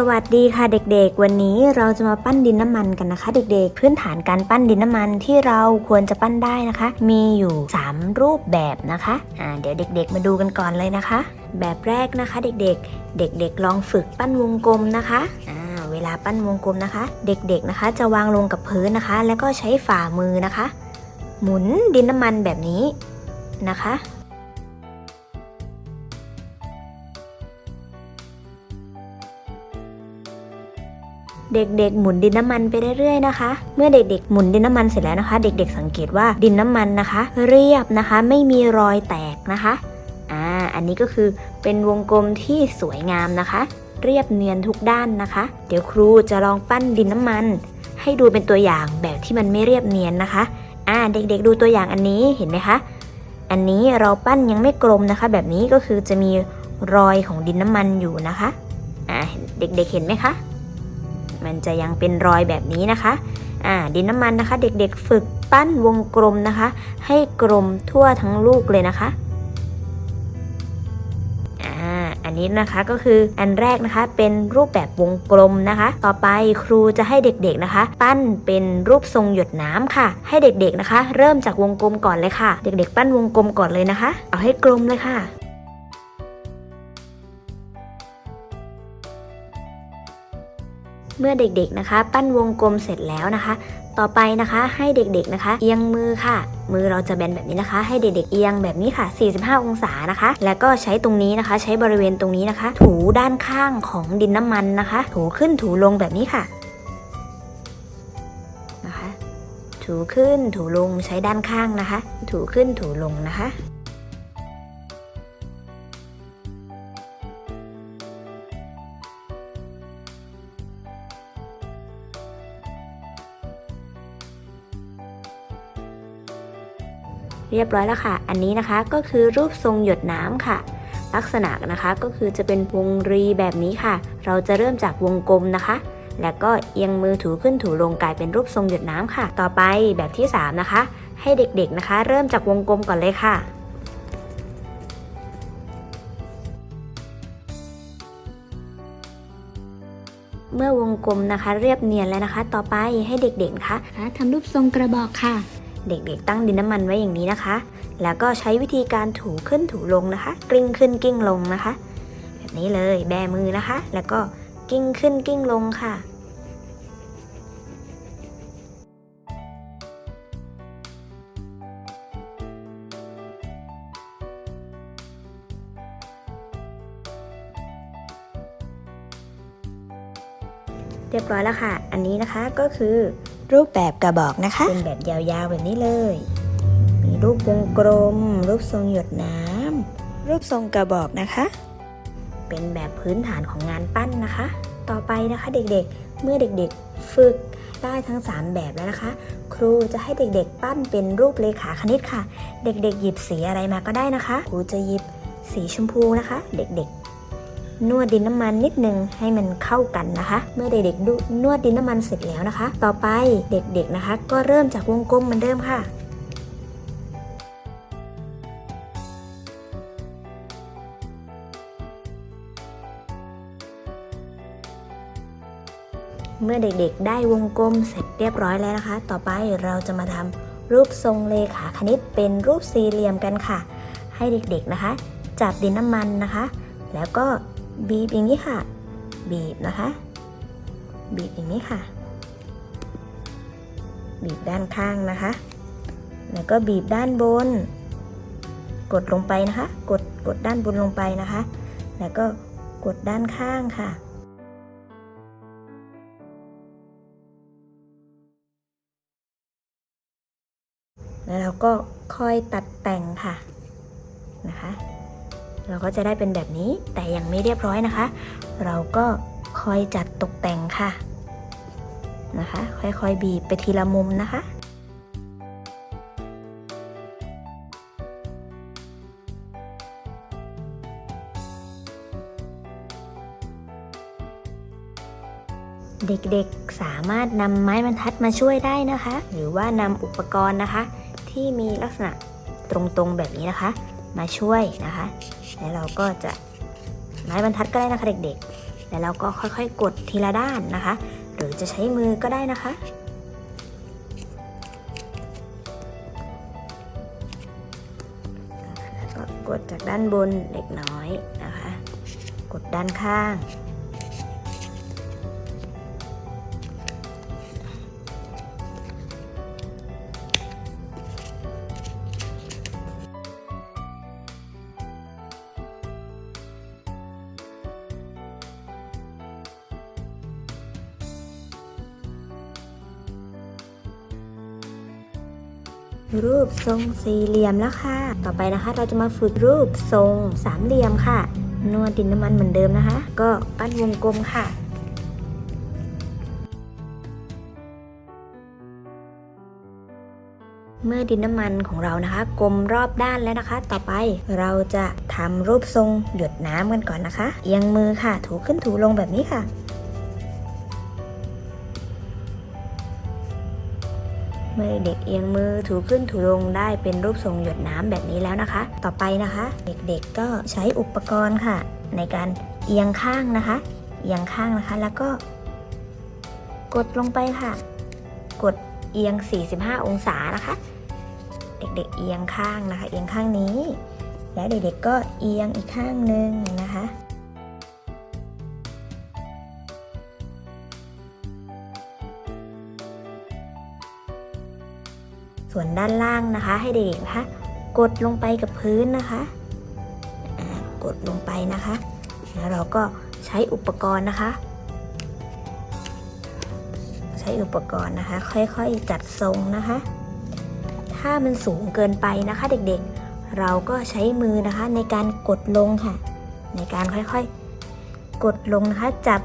สวัสดีค่ะเด็กๆ วันนี้เราจะมาปั้นดินน้ำมันกันนะคะ เด็กๆ พื้นฐานการปั้นดินน้ำมันที่เราควรจะปั้นได้นะคะ มีอยู่ 3 รูปแบบนะคะอ่าเดี๋ยวเด็ก ๆ มาดูกันก่อนเลยนะคะ แบบแรกนะคะ เด็กๆ เด็ก ๆ ลองฝึกปั้นวงกลมนะคะอ่าเวลาปั้นวงกลมนะคะ เด็กๆนะคะ จะวางลงกับพื้นนะคะ แล้วก็ใช้ฝ่ามือนะคะ หมุนดินน้ำมันแบบนี้นะคะ เด็กๆ หมุนดินน้ำมันไปเรื่อยๆนะคะ เมื่อเด็กๆ หมุนดินน้ำมันเสร็จแล้วนะคะ เด็กๆ สังเกตว่าดินน้ำมันนะคะ เรียบนะคะ ไม่มีรอยแตกนะคะอ่าอันนี้ก็คือเป็นวงกลมที่สวยงามนะคะ เรียบเนียนทุกด้านนะคะ เดี๋ยวครูจะลองปั้นดินน้ำมัน ให้ดูเป็นตัวอย่างแบบที่มันไม่เรียบเนียนนะคะอ่าเด็กๆ ดูตัวอย่างอันนี้เห็นไหมคะ อันนี้เราปั้นยังไม่กลมนะคะ แบบนี้ก็คือจะมีรอยของดินน้ำมันอยู่นะคะอ่าเด็กๆเห็นไหมคะ มันจะยังเป็นรอยแบบนี้นะคะอ่าดินน้ำมันนะคะ เด็กๆฝึกปั้นวงกลมนะคะ ให้กลมทั่วทั้งลูกเลยนะคะอ่าอันนี้นะคะก็คืออันแรกนะคะเป็นรูปแบบวงกลมนะคะ ต่อไปครูจะให้เด็กๆนะคะ ปั้นเป็นรูปทรงหยดน้ำค่ะ ให้เด็กๆนะคะ เริ่มจากวงกลมก่อนเลยค่ะ เด็ก ๆ ปั้นวงกลมก่อนเลยนะคะ เอาให้กลมเลยค่ะ เมื่อเด็กๆนะคะ ปั้นวงกลมเสร็จแล้วนะคะ ต่อไปนะคะให้เด็กๆนะคะ เอียงมือค่ะ มือเราจะแบนแบบนี้นะคะ ให้เด็กๆเอียงแบบนี้ค่ะ 45 องศานะคะ แล้วก็ใช้ตรงนี้นะคะ ใช้บริเวณตรงนี้นะคะ ถูด้านข้างของดินน้ำมันนะคะ ถูขึ้นถูลงแบบนี้ค่ะนะคะ ถูขึ้นถูลงใช้ด้านข้างนะคะ ถูขึ้นถูลงนะคะ รียบร้อยแล้วค่ะ อันนี้นะคะก็คือรูปทรงหยดน้ำค่ะ ลักษณะนะคะก็คือจะเป็นวงรีแบบนี้ค่ะ เราจะเริ่มจากวงกลมนะคะ แล้วก็เอียงมือถูขึ้นถูลงกลายเป็นรูปทรงหยดน้ำค่ะ ต่อไปแบบที่ 3 นะคะ ให้เด็กๆนะคะ เริ่มจากวงกลมก่อนเลยค่ะเมื่อวงกลมนะคะ เรียบเนียนแล้วนะคะ ต่อไปให้เด็กๆนะคะทำรูปทรงกระบอกค่ะ เด็กๆ ตั้งดินน้ำมันไว้อย่างนี้นะคะ แล้วก็ใช้วิธีการถูขึ้นถูลงนะคะ กลิ้งขึ้นกิ้งลงนะคะ แบบนี้เลยแบมือนะคะ แล้วก็กิ้งขึ้นกิ้งลงค่ะเรียบร้อยแล้วค่ะ อันนี้นะคะก็คือ รูปแบบกระบอกนะคะ เป็นแบบยาวๆแบบนี้เลย มีรูปวงกลม รูปทรงหยดน้ำรูปทรงกระบอกนะคะ เป็นแบบพื้นฐานของงานปั้นนะคะ ต่อไปนะคะเด็กๆ เมื่อเด็กๆฝึกได้ทั้ง 3 แบบแล้วนะคะ ครูจะให้เด็กๆ ปั้นเป็นรูปเลขาคณิตค่ะ เด็กๆ หยิบสีอะไรมาก็ได้นะคะ ครูจะหยิบสีชมพูนะคะ เด็กๆ นวดดินน้ำมันนิดนึงให้มันเข้ากันนะคะ เมื่อเด็กๆดูนวดดินน้ำมันเสร็จแล้วนะคะ ต่อไปเด็กๆนะคะ ก็เริ่มจากวงกลมเหมือนเดิมค่ะเมื่อเด็กๆ ได้วงกลมเสร็จเรียบร้อยแล้วนะคะ ต่อไปเราจะมาทำรูปทรงเลขาคณิตเป็นรูปสี่เหลี่ยมกันค่ะ ให้เด็กๆนะคะ จับดินน้ำมันนะคะ แล้วก็ บีบอย่างนี้ค่ะ บีบนะคะ บีบอย่างนี้ค่ะ บีบด้านข้างนะคะ แล้วก็บีบด้านบน กดลงไปนะคะ กดกดด้านบนลงไปนะคะ แล้วก็กดด้านข้างค่ะแล้วเราก็ค่อยตัดแต่งค่ะนะคะ เราก็จะได้เป็นแบบนี้แต่ยังไม่เรียบร้อยนะคะ เราก็คอยจัดตกแต่งค่ะนะคะ ค่อยๆบีบไปทีละมุมนะคะเด็กๆสามารถนำไม้บรรทัดมาช่วยได้นะคะ หรือว่านำอุปกรณ์นะคะ ที่มีลักษณะตรงๆแบบนี้นะคะ มาช่วยนะคะ แล้วเราก็จะไม้บรรทัดก็ได้นะคะเด็กๆ แล้วเราก็ค่อยๆ กดทีละด้านนะคะ หรือจะใช้มือก็ได้นะคะแล้วก็กดจากด้านบนเล็กน้อยนะคะ กดด้านข้าง รูปทรงสี่เหลี่ยมแล้วค่ะ ต่อไปนะคะ เราจะมาฝึกรูปทรงสามเหลี่ยมค่ะ นวดดินน้ำมันเหมือนเดิมนะคะ ก็ปั้นวงกลมค่ะเมื่อดินน้ำมันของเรานะคะ กลมรอบด้านแล้วนะคะ ต่อไปเราจะทำรูปทรงหยดน้ำกันก่อนนะคะ เอียงมือค่ะ ถูขึ้นถูลงแบบนี้ค่ะ เมื่อเด็กเอียงมือถูขึ้นถูลงได้เป็นรูปทรงหยดน้ำแบบนี้แล้วนะคะ ต่อไปนะคะ เด็กๆก็ใช้อุปกรณ์ค่ะ ในการเอียงข้างนะคะ เอียงข้างนะคะแล้วก็ กดลงไปค่ะ กดเอียง 45 องศานะคะ เด็กๆเอียงข้างนะคะ เอียงข้างนี้ แล้วเด็กๆก็เอียงอีกข้างหนึ่งนะคะ ส่วนด้านล่างนะคะ ให้เด็กๆนะคะ กดลงไปกับพื้นนะคะกดลงไปนะคะ แล้วเราก็ใช้อุปกรณ์นะคะ ใช้อุปกรณ์นะคะ ค่อยๆจัดทรงนะคะ ถ้ามันสูงเกินไปนะคะ เด็กๆ เราก็ใช้มือนะคะในการกดลงค่ะ ในการค่อยๆ กดลงนะคะจับ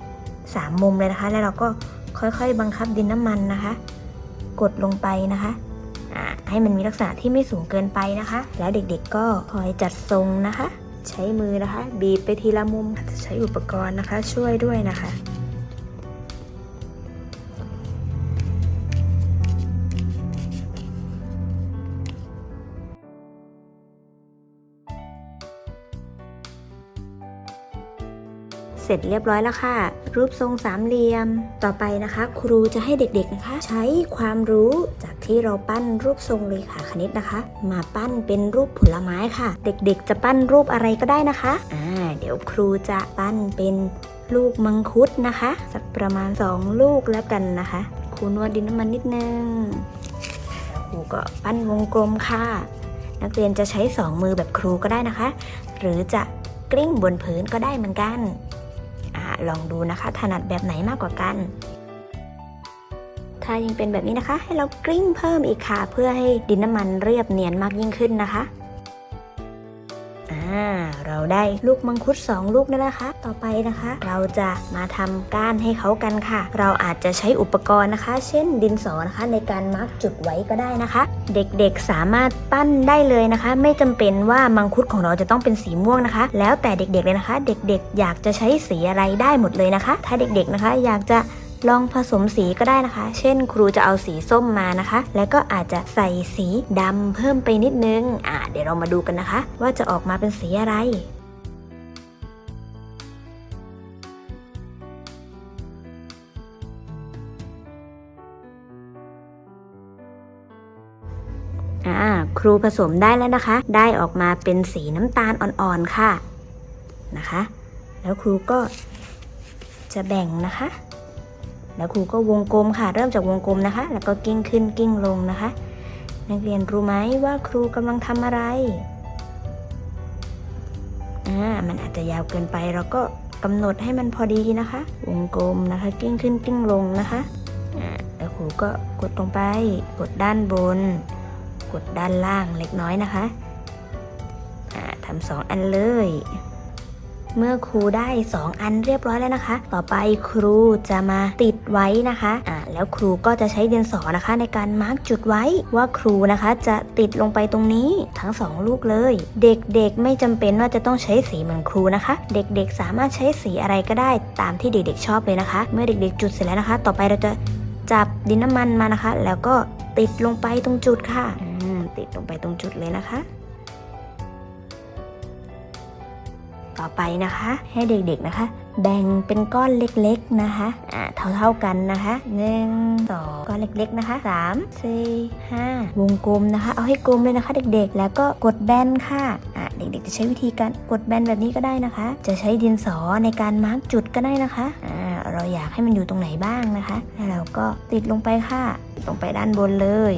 3 3มุมเลยนะคะ แล้วเราก็ค่อยๆ บังคับดินน้ำมันนะคะ กดลงไปนะคะให้มันมีลักษณะที่ไม่สูงเกินไปนะคะ แล้วเด็กๆก็คอยจัดทรงนะคะ ใช้มือนะคะ บีบไปทีละมุมอาจจะใช้อุปกรณ์นะคะ ช่วยด้วยนะคะ ร็จเรียบร้อยแล้วค่ะ รูปทรงสามเหลี่ยม ต่อไปนะคะ ครูจะให้เด็กๆนะคะ ใช้ความรู้จากที่เราปั้นรูปทรงเลขาคณิตนะคะ มาปั้นเป็นรูปผลไม้ค่ะ เด็กๆ จะปั้นรูปอะไรก็ได้นะคะอ่าเดี๋ยวครูจะปั้นเป็นลูกมังคุดนะคะ สักประมาณ 2 ลูกแล้วกันนะคะ ครูนวดดินน้ำมันนิดนึงครูก็ปั้นวงกลมค่ะ นักเรียนจะใช้สองมือแบบครูก็ได้นะคะ หรือจะกลิ้งบนพื้นก็ได้เหมือนกัน ลองดูนะคะ ถนัดแบบไหนมากกว่ากัน ถ้ายังเป็นแบบนี้นะคะ ให้เรากลิ้งเพิ่มอีกค่ะ เพื่อให้ดินน้ำมันเรียบเนียนมากยิ่งขึ้นนะคะ เราได้ลูกมังคุด 2 ลูกแล้วนะคะ ต่อไปนะคะ เราจะมาทำก้านให้เขากันค่ะ เราอาจจะใช้อุปกรณ์นะคะ เช่นดินสอนะคะในการมาร์กจุดไว้ก็ได้นะคะ เด็กๆสามารถปั้นได้เลยนะคะ ไม่จำเป็นว่ามังคุดของเราจะต้องเป็นสีม่วงนะคะ แล้วแต่เด็กๆเลยนะคะ เด็กๆ อยากจะใช้สีอะไรได้หมดเลยนะคะ ถ้าเด็กๆนะคะ อยากจะ ลองผสมสีก็ได้นะคะ เช่น ครูจะเอาสีส้มมานะคะ แล้วก็อาจจะใส่สีดำเพิ่มไปนิดนึง อ่าเดี๋ยวเรามาดูกันนะคะ ว่าจะออกมาเป็นสีอะไรอ่าครูผสมได้แล้วนะคะ ได้ออกมาเป็นสีน้ำตาลอ่อนๆค่ะนะคะ แล้วครูก็จะแบ่งนะคะ แล้วครูก็วงกลมค่ะ เริ่มจากวงกลมนะคะ แล้วก็กิ้งขึ้นกิ้งลงนะคะ นักเรียนรู้ไหมว่าครูกำลังทำอะไรอ่ามันอาจจะยาวเกินไปเราก็กำหนดให้มันพอดีนะคะ วงกลมนะคะ กิ้งขึ้นกิ้งลงนะคะอ่าแล้วครูก็กดลงไป กดด้านบน กดด้านล่างเล็กน้อยนะคะอ่าทำสองอันเลย เมื่อครูได้ 2 อันเรียบร้อยแล้วนะคะ ต่อไปครูจะมาติดไว้นะคะอ่าแล้วครูก็จะใช้ดินสอนะคะ ในการมาร์กจุดไว้ว่าครูนะคะ จะติดลงไปตรงนี้ทั้ง 2 ลูกเลย เด็กๆไม่จำเป็นว่าจะต้องใช้สีเหมือนครูนะคะ เด็กๆสามารถใช้สีอะไรก็ได้ตามที่เด็กๆชอบเลยนะคะ เมื่อเด็กๆจุดเสร็จแล้วนะคะ ต่อไปเราจะจับดินน้ำมันมานะคะ แล้วก็ติดลงไปตรงจุดค่ะติดลงไปตรงจุดเลยนะคะ ต่อไปนะคะ ให้เด็กๆนะคะ แบ่งเป็นก้อนเล็กๆนะคะอ่าเท่าๆกันนะคะหนึ่งสองก้อนเล็กๆนะคะสามสี่ห้าวงกลมนะคะ เอาให้กลมเลยนะคะ เด็กๆ แล้วก็กดแบนค่ะอ่าเด็กๆ จะใช้วิธีการกดแบนแบบนี้ก็ได้นะคะ จะใช้ดินสอในการมาร์กจุดก็ได้นะคะอ่าเราอยากให้มันอยู่ตรงไหนบ้างนะคะแล้วเราก็ติดลงไปค่ะติดลงไปด้านบนเลย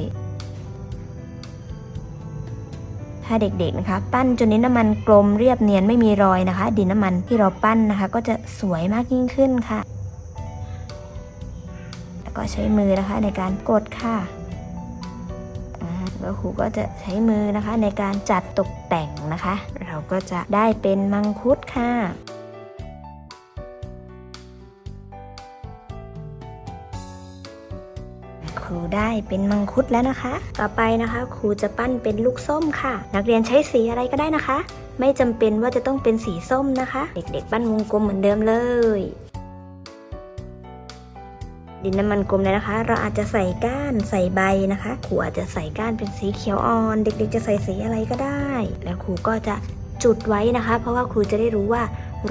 ถ้าเด็กๆนะคะ ปั้นจนดินน้ำมันกลมเรียบเนียนไม่มีรอยนะคะ ดินน้ำมันที่เราปั้นนะคะ ก็จะสวยมากยิ่งขึ้นค่ะ แล้วก็ใช้มือนะคะในการกดค่ะแล้วครูก็จะใช้มือนะคะในการจัดตกแต่งนะคะ เราก็จะได้เป็นมังคุดค่ะ ได้เป็นมังคุดแล้วนะคะ ต่อไปนะคะ ครูจะปั้นเป็นลูกส้มค่ะ นักเรียนใช้สีอะไรก็ได้นะคะ ไม่จำเป็นว่าจะต้องเป็นสีส้มนะคะ เด็กๆ ปั้นวงกลมเหมือนเดิมเลย ดินน้ำมันกลมเลยนะคะ เราอาจจะใส่ก้านใส่ใบนะคะครูอาจจะใส่ก้านเป็นสีเขียวอ่อน เด็กๆ จะใส่สีอะไรก็ได้ แล้วครูก็จะจุดไว้นะคะ เพราะว่าครูจะได้รู้ว่า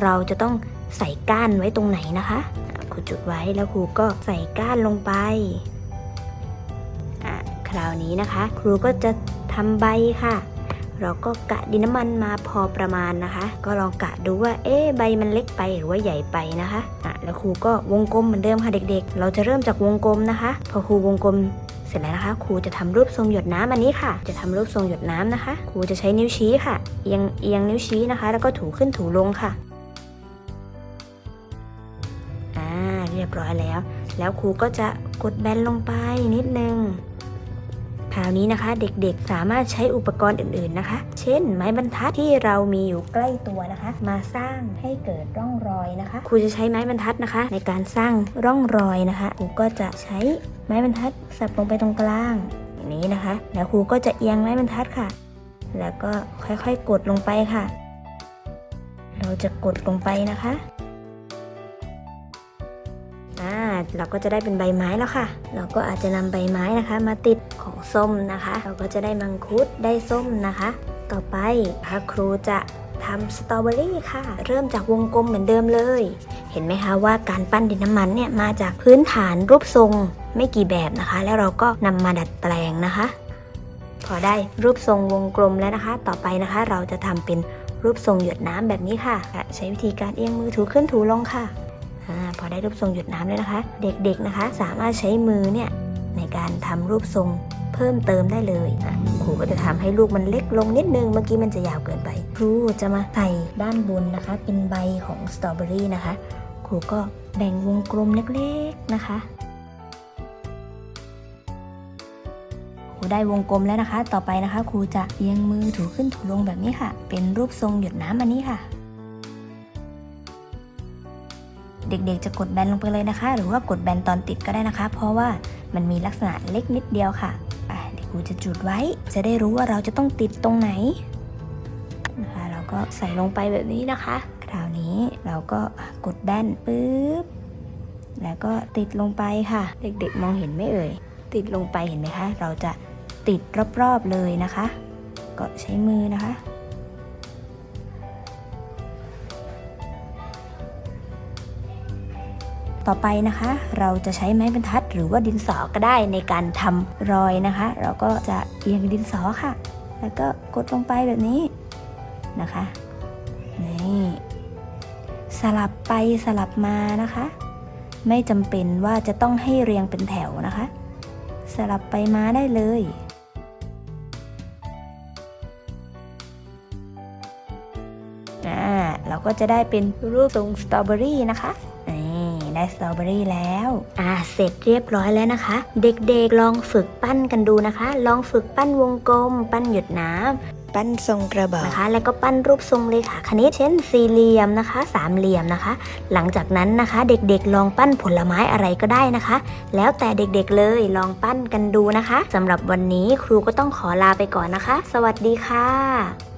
เราจะต้องใส่ก้านไว้ตรงไหนนะคะครูจุดไว้แล้วครูก็ใส่ก้านลงไป ราวนี้นะคะ ครูก็จะทำใบค่ะ เราก็กะดินน้ำมันมาพอประมาณนะคะ ก็ลองกะดูว่าเอ๊ใบมันเล็กไปหรือว่าใหญ่ไปนะคะอะแล้วครูก็วงกลมเหมือนเดิมค่ะเด็กๆ เราจะเริ่มจากวงกลมนะคะ พอครูวงกลมเสร็จแล้วนะคะ ครูจะทำรูปทรงหยดน้ำอันนี้ค่ะ จะทำรูปทรงหยดน้ำนะคะ ครูจะใช้นิ้วชี้ค่ะ เอียงเอียงนิ้วชี้นะคะ แล้วก็ถูขึ้นถูลงค่ะอ่าเรียบร้อยแล้ว แล้วครูก็จะกดแบนลงไปนิดนึง คราวนี้นะคะ เด็กๆสามารถใช้อุปกรณ์อื่นๆนะคะ เช่น ไม้บรรทัดที่เรามีอยู่ใกล้ตัวนะคะ มาสร้างให้เกิดร่องรอยนะคะครูจะใช้ไม้บรรทัดนะคะ ในการสร้างร่องรอยนะคะครูก็จะใช้ไม้บรรทัดสับลงไปตรงกลางอย่างนี้นะคะ แล้วครูก็จะเอียงไม้บรรทัดค่ะ แล้วก็ค่อยๆกดลงไปค่ะ เราจะกดลงไปนะคะ เราก็จะได้เป็นใบไม้แล้วค่ะ เราก็อาจจะนำใบไม้นะคะ มาติดของส้มนะคะ เราก็จะได้มังคุดได้ส้มนะคะ ต่อไปนะคะครูจะทำสตรอเบอรี่ค่ะ เริ่มจากวงกลมเหมือนเดิมเลย เห็นไหมคะว่าการปั้นดินน้ำมันเนี่ยมาจากพื้นฐานรูปทรงไม่กี่แบบนะคะ แล้วเราก็นำมาดัดแปลงนะคะ พอได้รูปทรงวงกลมแล้วนะคะ ต่อไปนะคะ เราจะทำเป็นรูปทรงหยดน้ำแบบนี้ค่ะ ใช้วิธีการเอียงมือถูขึ้นถูลงค่ะ อาพอได้รูปทรงหยดน้ำแล้วนะคะ เด็กๆนะคะ สามารถใช้มือเนี่ยในการทำรูปทรงเพิ่มเติมได้เลยอะครูก็จะทำให้ลูกมันเล็กลงนิดนึง เมื่อกี้มันจะยาวเกินไป ครูจะมาใส่ด้านบนนะคะ เป็นใบของสตรอเบอรี่นะคะ ครูก็แบ่งวงกลมเล็กๆนะคะ ครูได้วงกลมแล้วนะคะ ต่อไปนะคะ ครูจะเอียงมือถูขึ้นถูลงแบบนี้ค่ะ เป็นรูปทรงหยดน้ำอันนี้ค่ะ เด็กๆ จะกดแบนลงไปเลยนะคะ หรือว่ากดแบนตอนติดก็ได้นะคะ เพราะว่ามันมีลักษณะเล็กนิดเดียวค่ะเดี๋ยวครูจะจุดไว้ จะได้รู้ว่าเราจะต้องติดตรงไหนนะคะ เราก็ใส่ลงไปแบบนี้นะคะ คราวนี้เราก็กดแบนปึ๊บ แล้วก็ติดลงไปค่ะ เด็กๆ มองเห็นไหมเอ่ย ติดลงไปเห็นไหมคะ เราจะติดรอบๆเลยนะคะ ก็ใช้มือนะคะ ต่อไปนะคะ เราจะใช้ไม้บรรทัดหรือว่าดินสอก็ได้ในการทำรอยนะคะ เราก็จะเอียงดินสอค่ะ แล้วก็กดลงไปแบบนี้นะคะนี่สลับไปสลับมานะคะ ไม่จำเป็นว่าจะต้องให้เรียงเป็นแถวนะคะ สลับไปมาได้เลยอ่าเราก็จะได้เป็นรูปทรงสตรอเบอรี่นะคะ ได้สตรอเบอรี่แล้ว อ่าเสร็จเรียบร้อยแล้วนะคะ เด็กๆลองฝึกปั้นกันดูนะคะ ลองฝึกปั้นวงกลม ปั้นหยดน้ำปั้นทรงกระบอกนะคะ แล้วก็ปั้นรูปทรงเลขาคณิตเช่นสี่เหลี่ยมนะคะ สามเหลี่ยมนะคะ หลังจากนั้นนะคะ เด็กๆ ลองปั้นผลไม้อะไรก็ได้นะคะ แล้วแต่เด็กๆเลยลองปั้นกันดูนะคะสำหรับวันนี้ครูก็ต้องขอลาไปก่อนนะคะ สวัสดีค่ะ